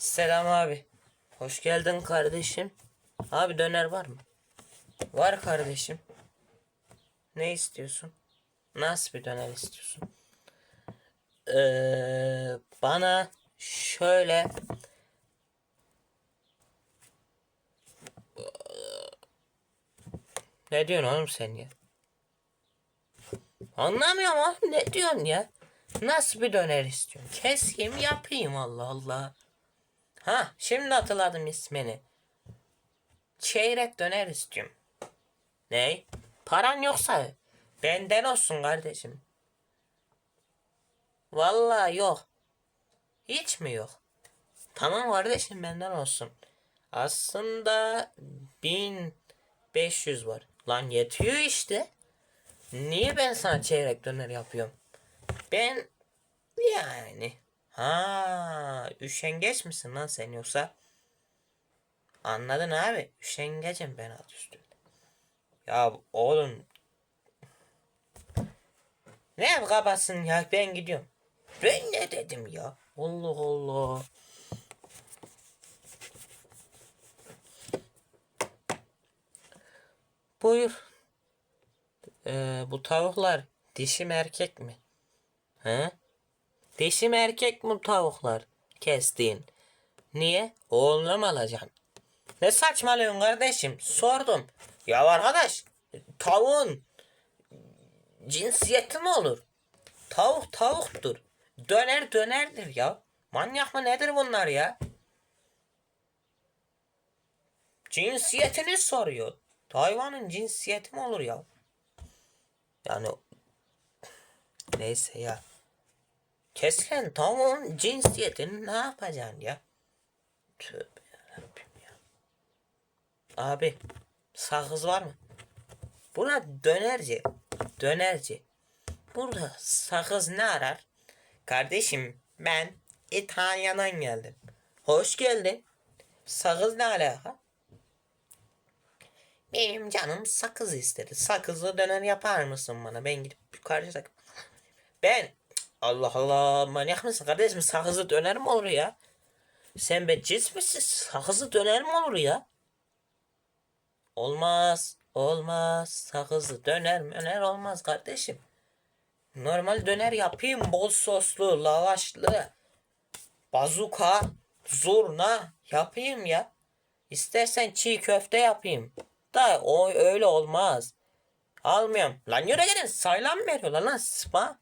Selam abi. Hoş geldin kardeşim. Abi döner var mı? Var kardeşim. Ne istiyorsun? Nasıl bir döner istiyorsun? Ee, bana şöyle Ne diyorsun oğlum sen ya? Anlamıyorum oğlum ne diyorsun ya? Nasıl bir döner istiyorsun? Keseyim yapayım Allah Allah. Ha şimdi hatırladım ismini. Çeyrek döner istiyorum. Ne? Paran yoksa benden olsun kardeşim. Vallahi yok. Hiç mi yok? Tamam kardeşim benden olsun. Aslında 1500 var. Lan yetiyor işte. Niye ben sana çeyrek döner yapıyorum? Ben yani ha üşengeç misin lan sen yoksa? Anladın abi. Üşengecim ben alt üstünde. Ya oğlum ne kabatsın ya ben gidiyorum. Ben ne dedim ya? Allah Allah. Buyur. Ee, bu tavuklar dişi mi erkek mi? He? Dişi mi erkek mi tavuklar kestiğin? Niye? Oğlunu mu? Ne saçmalıyorsun kardeşim? Sordum. Ya arkadaş tavuğun cinsiyeti mi olur? Tavuk tavuktur. Döner dönerdir ya. Manyak mı nedir bunlar ya? Cinsiyetini soruyor. Hayvanın cinsiyeti mi olur ya? Yani neyse ya. Kesilen tavuğun cinsiyetini ne yapacaksın ya? Tövbe yarabbim ya. Abi sakız var mı? Buna dönerci. Dönerci. Burada sakız ne arar? Kardeşim ben İtalya'dan geldim. Hoş geldin. Sakız ne alaka? Benim canım sakız istedi. Sakızlı döner yapar mısın bana? Ben gidip yukarıya sak... Ben... Allah Allah manyak mısın kardeşim? Sakızlı döner mi olur ya? Sen be cis misin? Sakızlı döner mi olur ya? Olmaz. Olmaz. Sakızlı döner möner olmaz kardeşim. Normal döner yapayım. Bol soslu, lavaşlı. Bazuka, zurna yapayım ya. İstersen çiğ köfte yapayım. Da o öyle olmaz. Almıyorum. Lan yürü gidin. Saylan mı veriyorlar lan spa?